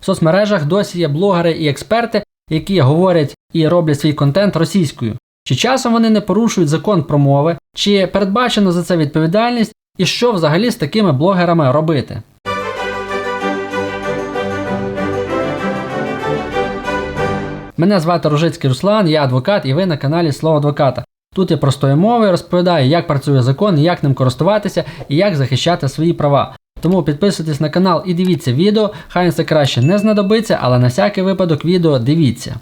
В соцмережах досі є блогери і експерти, які говорять і роблять свій контент російською. Чи часом вони не порушують закон про мови, чи передбачено за це відповідальність, і що взагалі з такими блогерами робити? Мене звати Ружицький Руслан, я адвокат, і ви на каналі Слово адвоката. Тут я простою мовою розповідаю, як працює закон, як ним користуватися і як захищати свої права. Тому підписуйтесь на канал і дивіться відео, хай це краще не знадобиться, але на всякий випадок відео дивіться.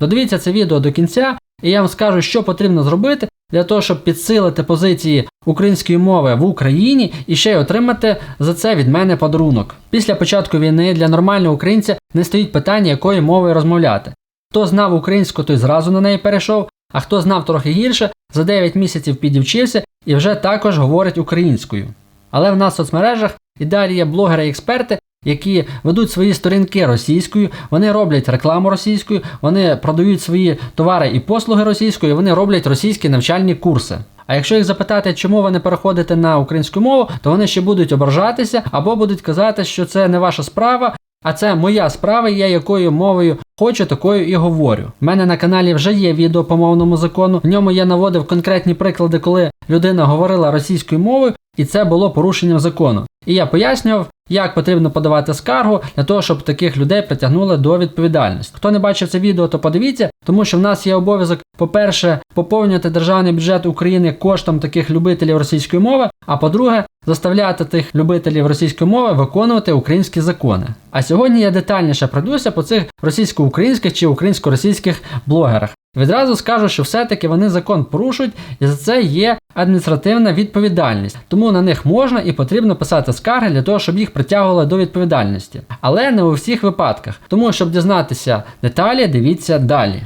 Додивіться це відео до кінця, і я вам скажу, що потрібно зробити для того, щоб підсилити позиції української мови в Україні і ще й отримати за це від мене подарунок. Після початку війни для нормального українця не стоїть питання, якою мовою розмовляти. Хто знав українську, той зразу на неї перейшов, а хто знав трохи гірше, за 9 місяців підівчився і вже також говорить українською. Але в нас в соцмережах і далі є блогери і експерти, які ведуть свої сторінки російською, вони роблять рекламу російською, вони продають свої товари і послуги російською, вони роблять російські навчальні курси. А якщо їх запитати, чому ви не переходите на українську мову, то вони ще будуть ображатися або будуть казати, що це не ваша справа, а це моя справа, я якою мовою хочу, такою і говорю. У мене на каналі вже є відео по мовному закону. В ньому я наводив конкретні приклади, коли людина говорила російською мовою, і це було порушенням закону. І я пояснював, як потрібно подавати скаргу для того, щоб таких людей притягнули до відповідальності. Хто не бачив це відео, то подивіться, тому що в нас є обов'язок, по-перше, поповнювати державний бюджет України коштом таких любителів російської мови. А по-друге, заставляти тих любителів російської мови виконувати українські закони. А сьогодні я детальніше пройдуся по цих російсько-українських чи українсько-російських блогерах. Відразу скажу, що все-таки вони закон порушують, і за це є адміністративна відповідальність. Тому на них можна і потрібно писати скарги для того, щоб їх притягували до відповідальності. Але не у всіх випадках. Тому, щоб дізнатися деталі, дивіться далі.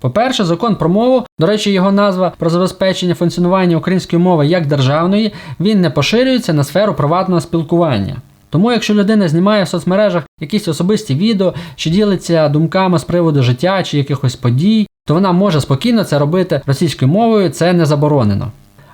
По-перше, закон про мову, до речі, його назва про забезпечення функціонування української мови як державної, він не поширюється на сферу приватного спілкування. Тому, якщо людина знімає в соцмережах якісь особисті відео, чи ділиться думками з приводу життя чи якихось подій, то вона може спокійно це робити російською мовою, це не заборонено.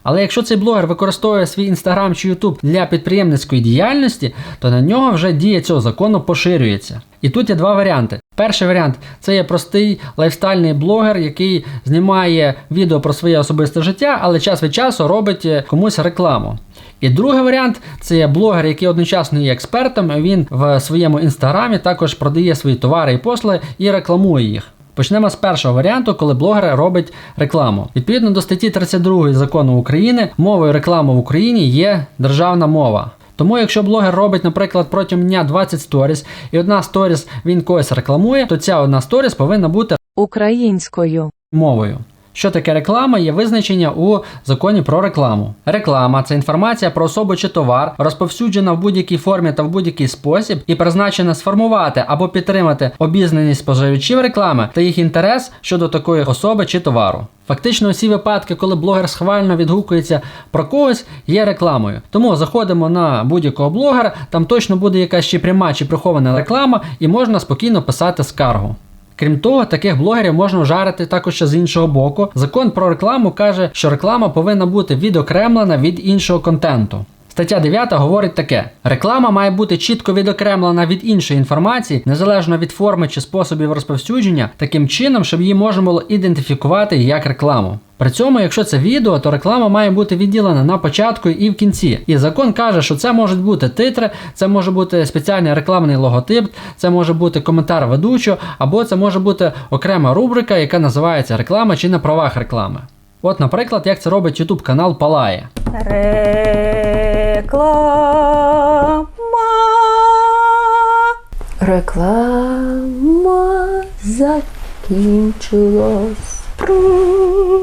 Але якщо цей блогер використовує свій інстаграм чи ютуб для підприємницької діяльності, то на нього вже дія цього закону поширюється. І тут є два варіанти. Перший варіант це є простий лайфстайльний блогер, який знімає відео про своє особисте життя, але час від часу робить комусь рекламу. І другий варіант це є блогер, який одночасно є експертом. Він в своєму інстаграмі також продає свої товари і послуги і рекламує їх. Почнемо з першого варіанту, коли блогер робить рекламу. Відповідно до статті 32 закону України, мовою реклами в Україні є державна мова. Тому, якщо блогер робить, наприклад, протягом дня 20 сторіс, і одна сторіс він когось рекламує, то ця одна сторіс повинна бути українською, мовою. Що таке реклама? Є визначення у законі про рекламу. Реклама це інформація про особу чи товар, розповсюджена в будь-якій формі та в будь-який спосіб, і призначена сформувати або підтримати обізнаність споживачів реклами та їх інтерес щодо такої особи чи товару. Фактично, усі випадки, коли блогер схвально відгукується про когось, є рекламою. Тому заходимо на будь-якого блогера, там точно буде якась чи пряма чи прихована реклама, і можна спокійно писати скаргу. Крім того, таких блогерів можна вжарити також з іншого боку. Закон про рекламу каже, що реклама повинна бути відокремлена від іншого контенту. Стаття 9 говорить таке: реклама має бути чітко відокремлена від іншої інформації, незалежно від форми чи способів розповсюдження, таким чином, щоб її можна було ідентифікувати як рекламу. При цьому, якщо це відео, то реклама має бути відділена на початку і в кінці. І закон каже, що це можуть бути титри, це може бути спеціальний рекламний логотип, це може бути коментар ведучого, або це може бути окрема рубрика, яка називається реклама чи на правах реклами. От, наприклад, як це робить YouTube канал Палає. реклама, реклама закінчилась.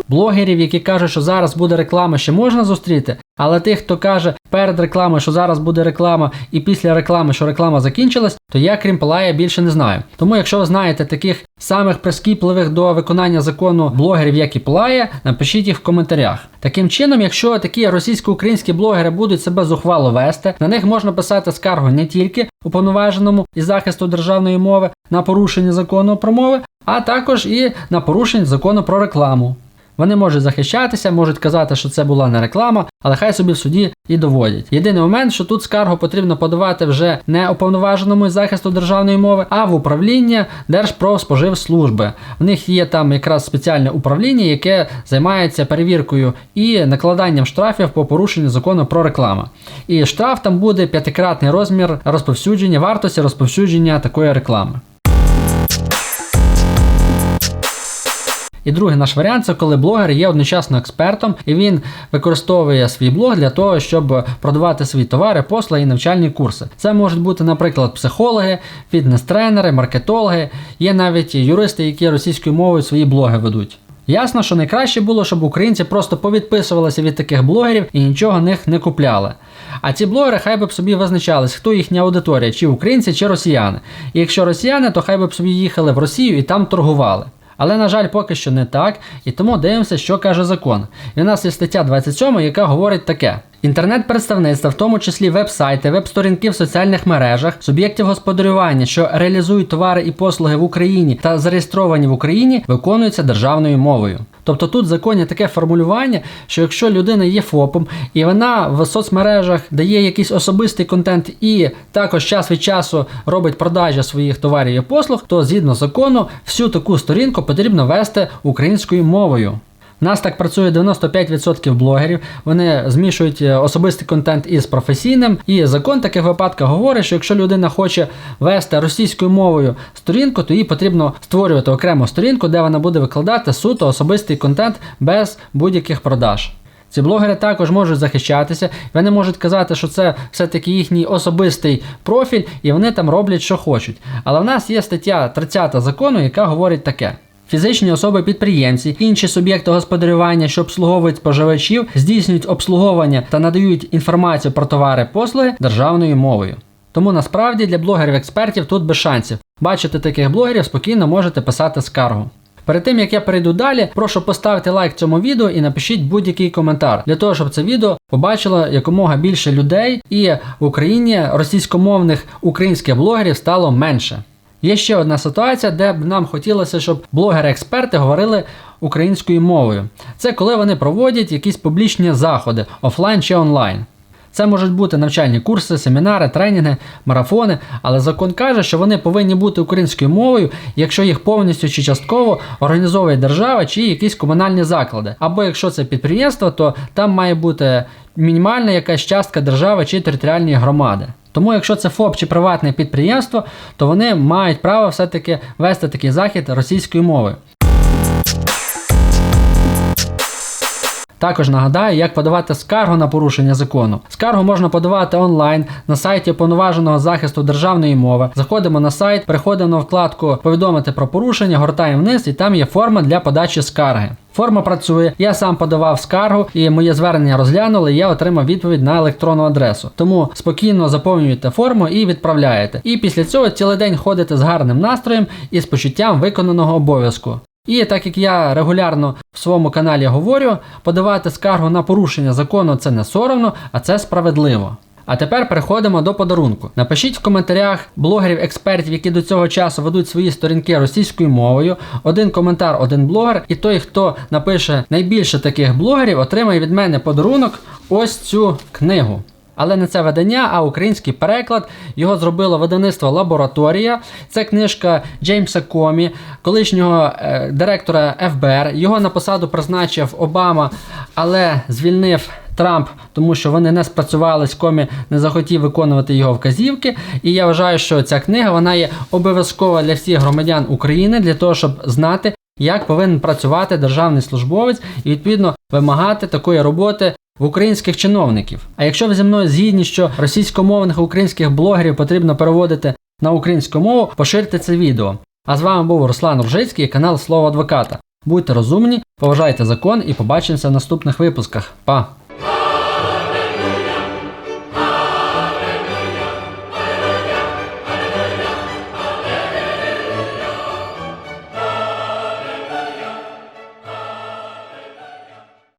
Блогерів, які кажуть, що зараз буде реклама, ще можна зустріти, але тих, хто каже перед рекламою, що зараз буде реклама, і після реклами, що реклама закінчилась, то я, крім Палая, більше не знаю. Тому, якщо ви знаєте таких самих прискіпливих до виконання закону блогерів, як і Палая, напишіть їх в коментарях. Таким чином, якщо такі російсько-українські блогери будуть себе зухвало вести, на них можна писати скаргу не тільки уповноваженому із захисту державної мови на порушення закону про мови, а також і на порушення закону про рекламу. Вони можуть захищатися, можуть казати, що це була не реклама, але хай собі в суді і доводять. Єдиний момент, що тут скаргу потрібно подавати вже не уповноваженому із захисту державної мови, а в управління Держпродспоживслужби. В них є там якраз спеціальне управління, яке займається перевіркою і накладанням штрафів по порушенню закону про рекламу. І штраф там буде п'ятикратний розмір розповсюдження вартості розповсюдження такої реклами. І другий наш варіант це коли блогер є одночасно експертом, і він використовує свій блог для того, щоб продавати свої товари, послуги і навчальні курси. Це можуть бути, наприклад, психологи, фітнес-тренери, маркетологи. Є навіть юристи, які російською мовою свої блоги ведуть. Ясно, що найкраще було, щоб українці просто повідписувалися від таких блогерів і нічого них не купляли. А ці блогери хай би б собі визначались, хто їхня аудиторія, чи українці, чи росіяни. І якщо росіяни, то хай би б собі їхали в Росію і там торгували. Але, на жаль, поки що не так, і тому дивимося, що каже закон. І у нас є стаття 27, яка говорить таке. Інтернет-представництва, в тому числі веб-сайти, веб-сторінки в соціальних мережах, суб'єктів господарювання, що реалізують товари і послуги в Україні та зареєстровані в Україні, виконуються державною мовою. Тобто тут в законі таке формулювання, що якщо людина є ФОПом і вона в соцмережах дає якийсь особистий контент і також час від часу робить продажі своїх товарів і послуг, то згідно закону всю таку сторінку потрібно вести українською мовою. Нас так працює 95% блогерів. Вони змішують е, особистий контент із професійним. І закон таких випадках говорить, що якщо людина хоче вести російською мовою сторінку, то їй потрібно створювати окрему сторінку, де вона буде викладати суто особистий контент без будь-яких продаж. Ці блогери також можуть захищатися, вони можуть казати, що це все-таки їхній особистий профіль, і вони там роблять, що хочуть. Але в нас є стаття 30 закону, яка говорить таке. Фізичні особи-підприємці, інші суб'єкти господарювання, що обслуговують споживачів, здійснюють обслуговування та надають інформацію про товари послуги державною мовою. Тому насправді для блогерів-експертів тут без шансів. Бачите таких блогерів, спокійно можете писати скаргу. Перед тим як я перейду далі, прошу поставити лайк цьому відео і напишіть будь-який коментар для того, щоб це відео побачило якомога більше людей і в Україні російськомовних українських блогерів стало менше. Є ще одна ситуація, де б нам хотілося, щоб блогери-експерти говорили українською мовою. Це коли вони проводять якісь публічні заходи офлайн чи онлайн. Це можуть бути навчальні курси, семінари, тренінги, марафони, але закон каже, що вони повинні бути українською мовою, якщо їх повністю чи частково організовує держава чи якісь комунальні заклади. Або якщо це підприємство, то там має бути мінімальна якась частка держави чи територіальної громади. Тому, якщо це ФОП чи приватне підприємство, то вони мають право все-таки вести такий захід російською мовою. Також нагадаю, як подавати скаргу на порушення закону. Скаргу можна подавати онлайн на сайті повноваженого захисту державної мови. Заходимо на сайт, переходимо на вкладку Повідомити про порушення, гортаємо вниз, і там є форма для подачі скарги. Форма працює, я сам подавав скаргу і моє звернення розглянули, і я отримав відповідь на електронну адресу. Тому спокійно заповнюєте форму і відправляєте. І після цього цілий день ходите з гарним настроєм і з почуттям виконаного обов'язку. І так як я регулярно в своєму каналі говорю, подавати скаргу на порушення закону це не соромно, а це справедливо. А тепер переходимо до подарунку. Напишіть в коментарях блогерів-експертів, які до цього часу ведуть свої сторінки російською мовою. Один коментар, один блогер, і той, хто напише найбільше таких блогерів, отримає від мене подарунок ось цю книгу. Але не це видання, а український переклад. Його зробило видавництво Лабораторія. Це книжка Джеймса Комі, колишнього е, директора ФБР. Його на посаду призначив Обама, але звільнив. Трамп, тому що вони не спрацювались, комі не захотів виконувати його вказівки. І я вважаю, що ця книга вона є обов'язкова для всіх громадян України для того, щоб знати, як повинен працювати державний службовець і відповідно вимагати такої роботи в українських чиновників. А якщо ви зі мною згідні, що російськомовних українських блогерів потрібно переводити на українську мову, поширте це відео. А з вами був Руслан Ружицький, канал Слово Адвоката. Будьте розумні, поважайте закон і побачимося в наступних випусках. Па!